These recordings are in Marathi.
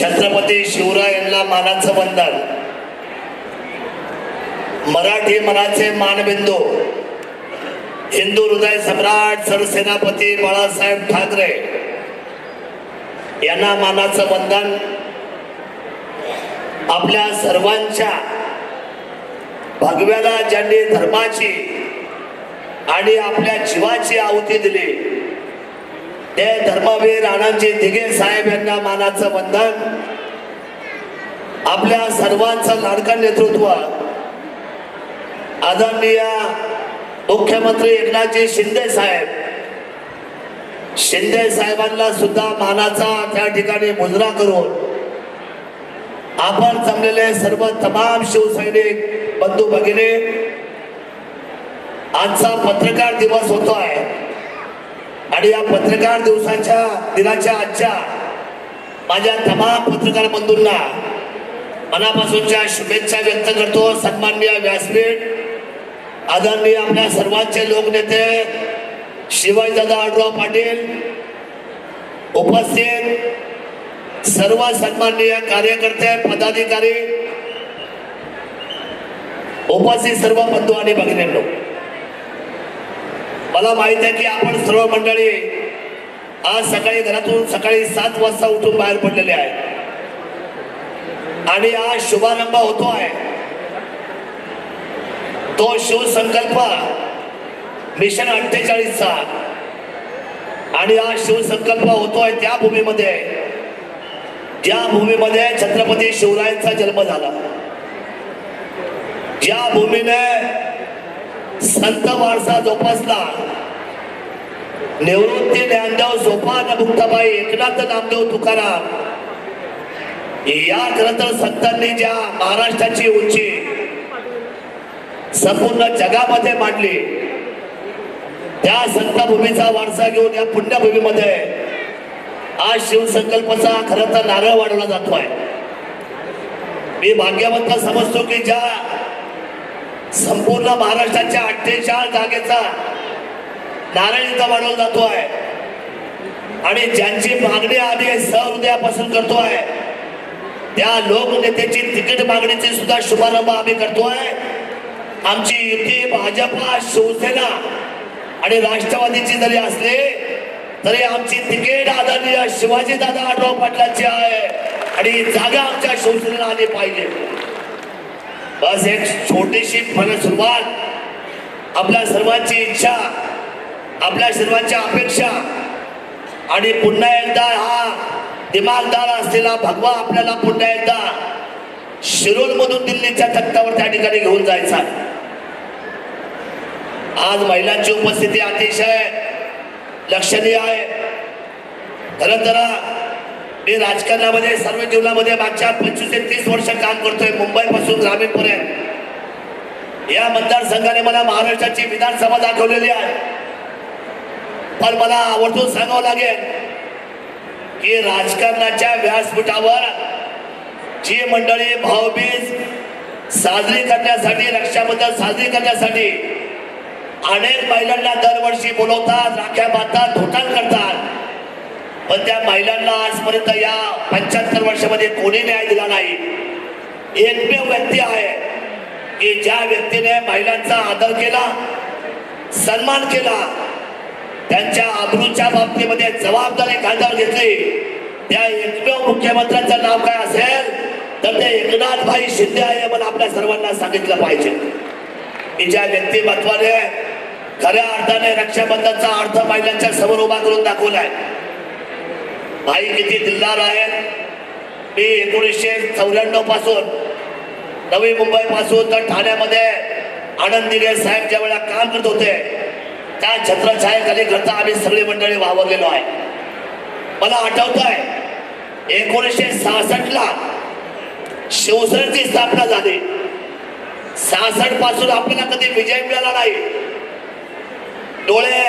छत्रपती शिवराय यांना मानाचं बंधन मराठी मनाचे मानबिंदू. हिंदू हृदय सम्राट सरसेनापती बाळासाहेब ठाकरे यांना मानाचं बंधन आपल्या सर्वांच्या भगव्याला ज्यांनी धर्माची आणि आपल्या जीवाची आहुती दिली ते धर्मवीर आनंदजी दिघे साहेब यांना मानाचं बंधन आपल्या सर्वांचं लाडकं नेतृत्व. आदरणीय मुख्यमंत्री एकनाथजी शिंदे साहेब. शिंदे साहेबांना सुद्धा मानाचा त्या ठिकाणी मुजरा करून आपण जमलेले सर्व तमाम शिवसैनिक बंधू भगिनी आजचा पत्रकार दिवस होतो आहे आणि या पत्रकार दिवसाच्या दिनाच्या आजच्या माझ्या तमाम पत्रकार बंधूंना मनापासूनच्या शुभेच्छा व्यक्त करतो. सन्माननीय व्यासपीठ आदरणीय आपल्या सर्वांचे लोकनेते शिवाजीदादा आडराव पाटील उपस्थित सर्व सन्माननीय कार्यकर्ते पदाधिकारी उपस्थित सर्व बंधू आणि भगिनींनो. मला माहीत आहे की आपण सर्व मंडळी आज सकाळी घरातून सकाळी सात वाजता उठून बाहेर पडलेले आहेत. आणि आज शुभारंभ होतो आहे तो शिवसंकल्प मिशन अठ्ठेचाळीसचा. आणि आज शिवसंकल्प होतोय त्या भूमीमध्ये. ज्या भूमीमध्ये छत्रपती शिवरायांचा जन्म झाला. ज्या भूमीने संत वारसा जोपासला. निवृत्ती ज्ञानदेव सोपान मुक्ताबाई एकनाथ नामदेव तुकाराम. या खर तर संतांनी ज्या महाराष्ट्राची उंची संपूर्ण जगामध्ये मांडली त्या संतभूमीचा वारसा घेऊन या पुण्यभूमीमध्ये आज शिवसंकल्पाचा खर तर नारळ वाढवला जातोय. मी भाग्यवंत समजतो की ज्या संपूर्ण महाराष्ट्राच्या अठ्ठेचाळीस जागेचा नारायणचा इथं जातो आहे. आणि ज्यांची मागणी आधी सहृदयापासून करतो आहे त्या लोकनेत्याची तिकीट मागणीचे सुद्धा शुभारंभ आम्ही करतो आहे. आमची युती भाजपा शिवसेना आणि राष्ट्रवादीची जरी असली तरी आमची तिकीट आदरणीय शिवाजी दादा आठव पाटलाची आहे. आणि जागा आमच्या शिवसेनेला आली पाहिजे. बस एक छोटीशी फल सुरुवात. आपल्या सर्वांची इच्छा आपल्या सर्वांच्या अपेक्षा. आणि पुन्हा एकदा हा दिमागदार असलेला भगवा आपल्याला पुन्हा एकदा शिरोल मधून दिल्लीच्या तख्तावर त्या ठिकाणी घेऊन जायचा. आज महिलांची उपस्थिती अतिशय लक्षणीय आहे. खरं तर मी राजकारणामध्ये सर्व जीवनामध्ये मागच्या पंचवीस ते तीस वर्ष काम करतोय मुंबईपासून ग्रामीणपर्यंत. या मतदारसंघाने मला महाराष्ट्राची विधानसभा दाखवलेली आहे. पण मला आवर्जून सांगावं लागेल की राजकारणाच्या व्यासपीठावर जी मंडळी भाऊबीज साजरी करण्यासाठी रक्षाबंधन साजरी करण्यासाठी अनेक महिलांना दरवर्षी बोलवतात राख्या बांधतात धोटाण करतात. पण त्या महिलांना आजपर्यंत या पंच्याहत्तर वर्षामध्ये कोणी न्याय दिला नाही. एकमेव व्यक्ती आहे की ज्या व्यक्तीने महिलांचा आदर केला सन्मान केला त्यांच्या अब्रूच्या बाबतीमध्ये जबाबदारी खांद्यावर घेतली त्या एकमेव मुख्यमंत्र्यांचं नाव काय असेल तर ते एकनाथ भाई शिंदे आहे मला आपल्या सर्वांना सांगितलं पाहिजे. की ज्या व्यक्तिमत्वाने खऱ्या अर्थाने रक्षाबंधनचा अर्थ महिलांच्या समोर उभा करून दाखवलाय. आई किती दिलदार आहेत मी एकोणीसशे चौऱ्याण्णवपासून नवी मुंबई पासून तर ठाण्यामध्ये आनंद दिगे साहेब ज्या वेळेला काम करत होते त्या छत्रछायाखाली करता आम्ही सगळी मंडळी वावरलेलो आहे. मला आठवत आहे एकोणीसशे सहासष्ट ला शिवसेनेची स्थापना झाली. सहासष्टपासून आपल्याला कधी विजय मिळाला नाही. डोळे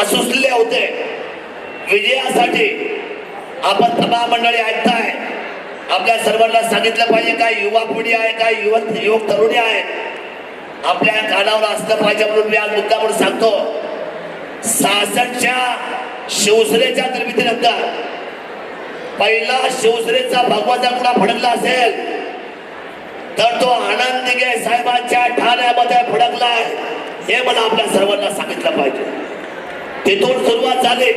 आसुसलेले होते. विजयासाठी आपण सभा मंडळी ऐकताय. आपल्या सर्वांना सांगितलं पाहिजे काय युवा पिढी आहे काय युवक युवक तरुणी आहे. आपल्या कानावर असलं पाहिजे म्हणून मी आज मुद्दा म्हणून सांगतो. सासणच्या शिवसेनेच्या निर्मितीनंतर पहिला शिवसेनेचा भगवाचा कुणा फडकला असेल तर तो आनंद दिघे साहेबांच्या ठाण्यामध्ये फडकलाय. हे मला आपल्या सर्वांना सांगितलं पाहिजे. तिथून सुरुवात झाली.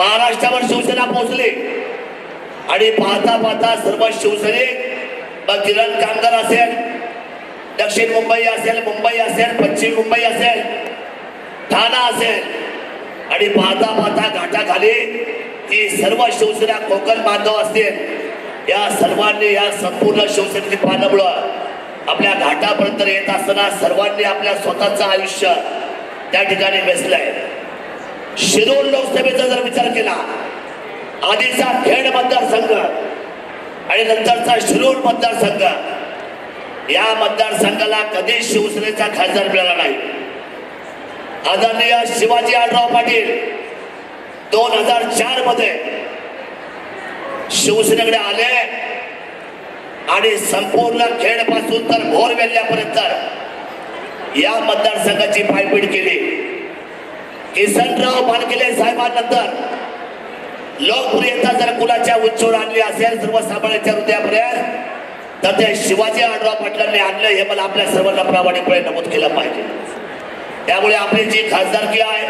महाराष्ट्रावर शिवसेना पोहोचली. आणि पाहता पाहता सर्व शिवसैनिक मग किरण कामगार असेल दक्षिण मुंबई असेल मुंबई असेल पश्चिम मुंबई असेल ठाणा असेल. आणि पाहता पाहता घाटाखाली ही सर्व शिवसेना कोकण बांधव असतील. या सर्वांनी या संपूर्ण शिवसेनेची पाण्यामुळं आपल्या घाटापर्यंत येत असताना सर्वांनी आपल्या स्वतःचं आयुष्य त्या ठिकाणी वेचलंय. शिरूर लोकसभेचा जर विचार केला आधीचा खेड मतदारसंघ आणि नंतरचा शिरूर मतदारसंघ या मतदारसंघाला कधी शिवसेनेचा खासदार मिळाला नाही. आदरणीय शिवाजी आढराव पाटील दोन हजार चारमध्ये शिवसेनेकडे आले आणि संपूर्ण खेडपासून तर भोर वेल्ल्यापर्यंत या मतदारसंघाची पायपीट केली. किसनराव मानकेले साहेबांनंतर लोकप्रियता जर कुणाच्या उच्चवर आणली असेल सर्वसामान्यांच्या हृदयापर्यंत तर ते शिवाजी आडराव पाटलांनी आणलं हे मला आपल्या सर्वांना प्रामाणिकपणे नमूद केलं पाहिजे. त्यामुळे आपली जी खासदारकी आहे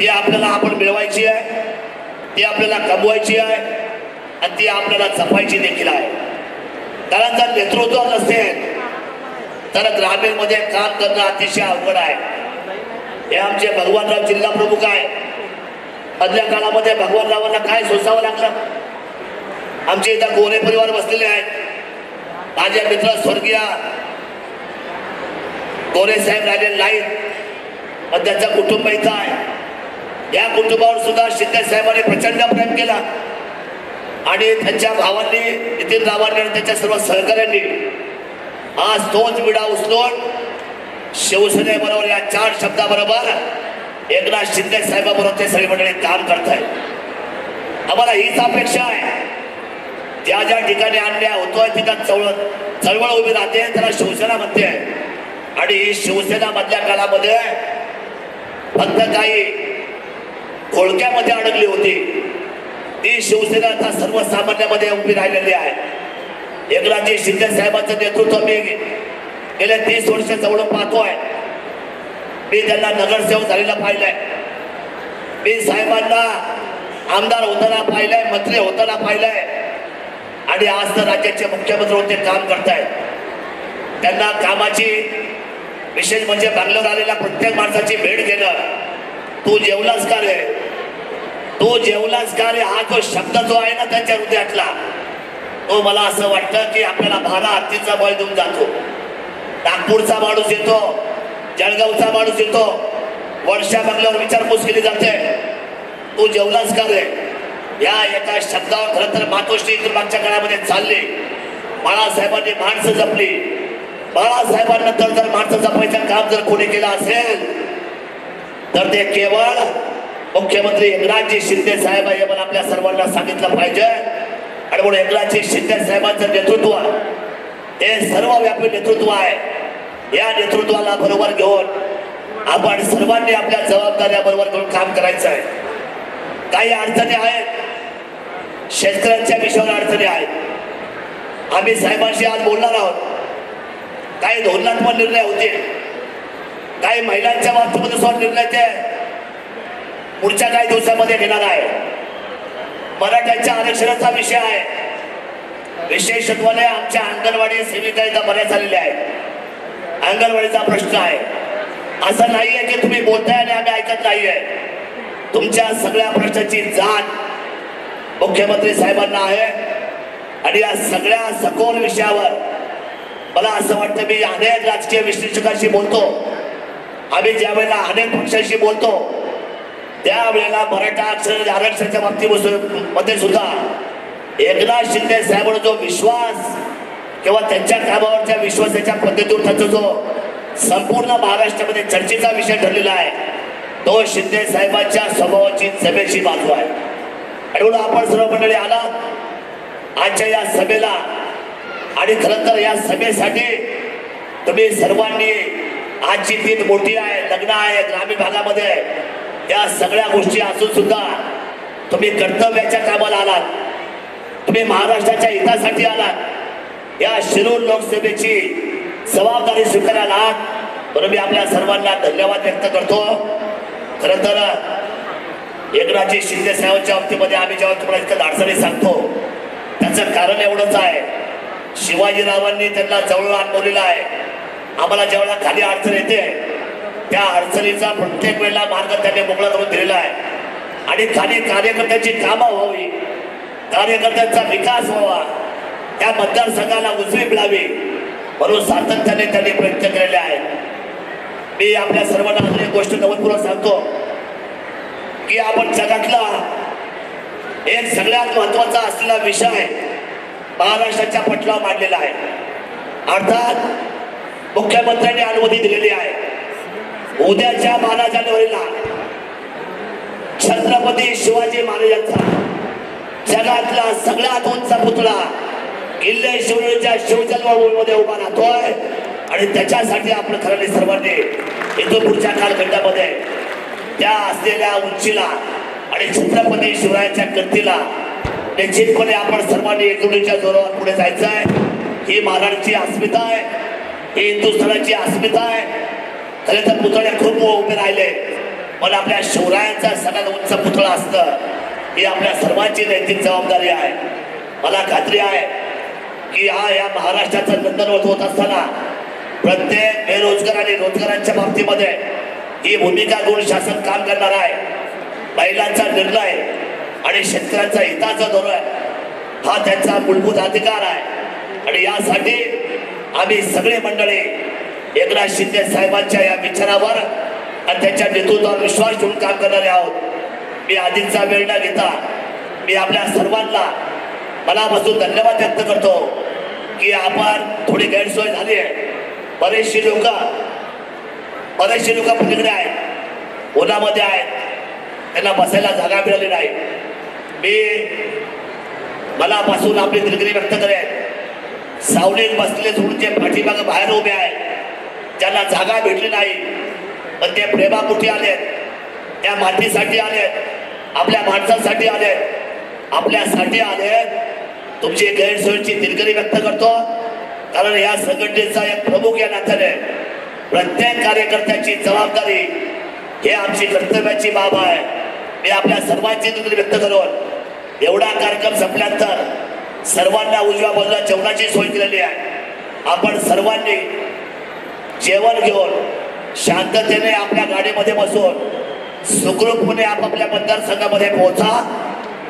ती आपल्याला आपण मिळवायची आहे ती आपल्याला कमवायची आहे आणि ती आपल्याला जपायची देखील आहे. कारण जर नेतृत्व नसेल तर ग्रामीणमध्ये काम करणं अतिशय अवघड आहे. हे आमचे भगवानराव जिल्हा प्रमुख आहे. मधल्या काळामध्ये भगवानरावांना काय सोसावं लागलं? आमचे इथं गोरे परिवार बसलेले आहेत. माझे मित्र स्वर्गीय गोरे साहेब राहिले नाहीत पण त्यांचं कुटुंब इथं आहे. या कुटुंबावर सुद्धा शिंदे साहेबांनी प्रचंड प्रेम केला. आणि त्यांच्या भावांनी नितीन रावांनी आणि त्यांच्या सर्व सहकाऱ्यांनी आज तोच विडा उचलून शिवसेनेबरोबर या चार शब्दाबरोबर एकनाथ शिंदे साहेबाबरोबर ते सगळी मंडळी काम करतायत. आम्हाला हीच अपेक्षा आहे. ज्या ज्या ठिकाणी अन्याय होतोय तिथं चळवळ चळवळ उभी राहते त्याला शिवसेना म्हणते. आणि ही शिवसेना मधल्या काळामध्ये फक्त काही घोळक्यामध्ये अडकली होती. ती शिवसेना आता सर्वसामान्यामध्ये उभी राहिलेली आहे. एकनाथजी शिंदे साहेबांचं नेतृत्व मी गेल्या तीस वर्ष जवळ पाहतोय. मी त्यांना नगरसेवक झालेला पाहिलंय. मी साहेबांना आमदार होताना पाहिलंय मंत्री होताना पाहिलंय. आणि आज तर राज्याचे मुख्यमंत्री होते काम करतायत. त्यांना कामाची विशेष म्हणजे बंगल्यावर आलेल्या प्रत्येक माणसाची भेट घेणं तू जेवलास का रे? तू जेवलास का रे? हा जो शब्द जो आहे ना त्यांच्या हृदयातला. तो मला असं वाटतं की आपल्याला भारा हत्तीचा बळ देऊन जातो. नागपूरचा माणूस येतो जळगावचा माणूस येतो. वर्षा बंगल्यावर विचारपूस केली जाते तू जेवलास का रे? या एका शब्दावर खरं तर मातोश्री मागच्या काळामध्ये चालली. बाळासाहेबांनी माणसं जपली. बाळासाहेबांनंतर जर माणसं जपायचं काम जर कोणी केलं असेल तर ते केवळ मुख्यमंत्री एकनाथजी शिंदे साहेब हे मला आपल्या सर्वांना सांगितलं पाहिजे. आणि म्हणून एकनाथजी शिंदे साहेबांचं नेतृत्व हे सर्वव्यापी नेतृत्व आहे. या नेतृत्वाला बरोबर घेऊन आपण सर्वांनी आपल्या जबाबदाऱ्या बरोबर घेऊन काम करायचं आहे. काही अडचणी आहेत. शेतकऱ्यांच्या विषयावर अडचणी आहेत. आम्ही साहेबांशी आज बोलणार आहोत. काही धोरणात्मक निर्णय होतील काही महिलांच्या बाबतीमध्ये सुद्धा निर्णय ते पुढच्या काही दिवसामध्ये घेणार आहे. मराठ्यांच्या आरक्षणाचा विषय आहे. विशेषत्वाने आमच्या अंगणवाडी सेविका इथं बऱ्याच आलेल्या आहेत. अंगणवाडीचा प्रश्न आहे. असं नाहीये की तुम्ही बोलताय आणि आम्ही ऐकत नाहीये. तुमच्या सगळ्या प्रश्नाची जाण मुख्यमंत्री साहेबांना आहे. आणि या सगळ्या सखोल विषयावर मला असं वाटतं मी अनेक राजकीय विश्लेषकांशी बोलतो. आम्ही ज्या वेळेला अनेक पक्षांशी बोलतो त्यावेळेला मराठा आरक्षण आरक्षणाच्या बाबतीमध्ये सुद्धा एकनाथ शिंदे साहेबांचा जो विश्वास किंवा त्यांच्या कामावरच्या विश्वासाच्या पद्धतीवर त्यांचा जो संपूर्ण महाराष्ट्रामध्ये चर्चेचा विषय ठरलेला आहे तो शिंदे साहेबांच्या स्वभावाची सभेची बाजू आहे. आणि म्हणून आपण सर्व मंडळी आला आजच्या या सभेला आणि खरं तर या सभेसाठी तुम्ही सर्वांनी आजची तीन मोठी आहे लग्न आहे ग्रामीण भागामध्ये या सगळ्या गोष्टी असून सुद्धा तुम्ही कर्तव्याच्या कामाला आलात. तुम्ही महाराष्ट्राच्या हितासाठी आलात. या शिरूर लोकसभेची जबाबदारी स्वीकारायला आलात म्हणून मी आपल्या सर्वांना धन्यवाद व्यक्त करतो. खर तर एकनाथजी शिंदे साहेबांच्या बाबतीमध्ये आम्ही जेव्हा तुम्हाला इतकं अडचणी सांगतो त्याचं कारण एवढंच आहे. शिवाजीरावांनी त्यांना जवळ आणवलेलं आहे. आम्हाला जेवढा खाली अडचण येते त्या अडचणीचा प्रत्येक वेळेला मार्ग त्यांनी मोकळा करून दिलेला आहे. आणि खाली कार्यकर्त्यांची कामं व्हावी कार्यकर्त्यांचा विकास व्हावा. त्या मतदारसंघाला उजवी मिळावी म्हणून सातत्याने त्यांनी प्रयत्न केलेले आहेत. मी आपल्या सर्वांना अजून एक गोष्ट नवतपूर्वक सांगतो की आपण जगातला एक सगळ्यात महत्त्वाचा असलेला विषय महाराष्ट्राच्या पटलावर मांडलेला आहे. अर्थात मुख्यमंत्र्यांनी अनुमती दिलेली आहे. उद्याच्या बारा जानेवारीला छत्रपती शिवाजी महाराजांचा जगातला सगळ्यात उंच पुतळा इल्ले शिवनेरीच्या शिवजन्मभूमीमध्ये उभा राहतोय. आणि त्याच्यासाठी आपण खरं सर्वांनी इंदूरपूरच्या कालखंडामध्ये त्या असलेल्या उंचीला आणि छत्रपती शिवरायांच्या कीर्तीला निश्चितपणे आपण सर्वांनी एकजुटीच्या जोरावर पुढे जायचं आहे ही महाराष्ट्राची अस्मिता आहे. ही हिंदुस्थानाची अस्मिता आहे. खरे तर पुतळे खूप उभे राहिले. पण आपल्या शिवरायांचा सगळ्यात उंच पुतळा असतं ही आपल्या सर्वांची नैतिक जबाबदारी आहे. मला खात्री आहे की हा या महाराष्ट्राचा नंदनवत होत असताना प्रत्येक बेरोजगार आणि रोजगारांच्या बाबतीमध्ये ही भूमिका घेऊन शासन काम करणार आहे. महिलांचा निर्णय आणि शेतकऱ्यांचा हिताचा धोरण हा त्यांचा मूलभूत अधिकार आहे. आणि यासाठी आम्ही सगळे मंडळी एकनाथ शिंदे साहेबांच्या या विचारावर आणि त्यांच्या नेतृत्वावर विश्वास ठेवून काम करणारे आहोत. मी आधीचा वेळ न घेता मी आपल्या सर्वांना मनापासून धन्यवाद व्यक्त करतो. की आपण थोडी गैरसोय झाली आहे. बरेचशी लोक बरेचशी लोक पलीकडे आहेत. उन्हामध्ये आहेत. त्यांना बसायला जागा मिळाली नाही. मी मनापासून आपली दिलगिरी व्यक्त करेन. सावलीत बसलेले सोडून जे पाठीमागे बाहेर उभे आहेत. ज्यांना जागा भेटली नाही पण ते प्रेमापोटी आले त्या मातीसाठी आले आपल्या माणसासाठी आले आपल्यासाठी आले तुमची गैरसोयची दिलगिरी व्यक्त करतो. कारण या संघटनेचा एक प्रमुख या नात्याने प्रत्येक कार्यकर्त्याची जबाबदारी हे आमची कर्तव्याची बाब आहे. मी आपल्या सर्वांची दिलगिरी व्यक्त करून एवढा कार्यक्रम संपल्यानंतर सर्वांना उजव्या बाजूला जेवणाची सोय केलेली आहे. आपण सर्वांनी जेवण घेऊन शांततेने आपल्या गाडीमध्ये बसून सुखरूपपणे आपापल्या मतदारसंघामध्ये पोहोचा.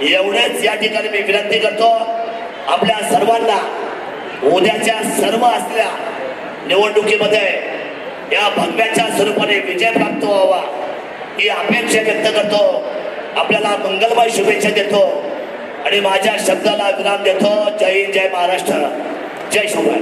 एवढेच या ठिकाणी मी विनंती करतो. आपल्या सर्वांना उद्याच्या सर्व असलेल्या निवडणुकीमध्ये या भव्याच्या स्वरूपाने विजय प्राप्त व्हावा ही अपेक्षा व्यक्त करतो. आपल्याला मंगलमय शुभेच्छा देतो आणि माझ्या शब्दाला विराम देतो. जय हिंद जय महाराष्ट्र. जय शिवराय.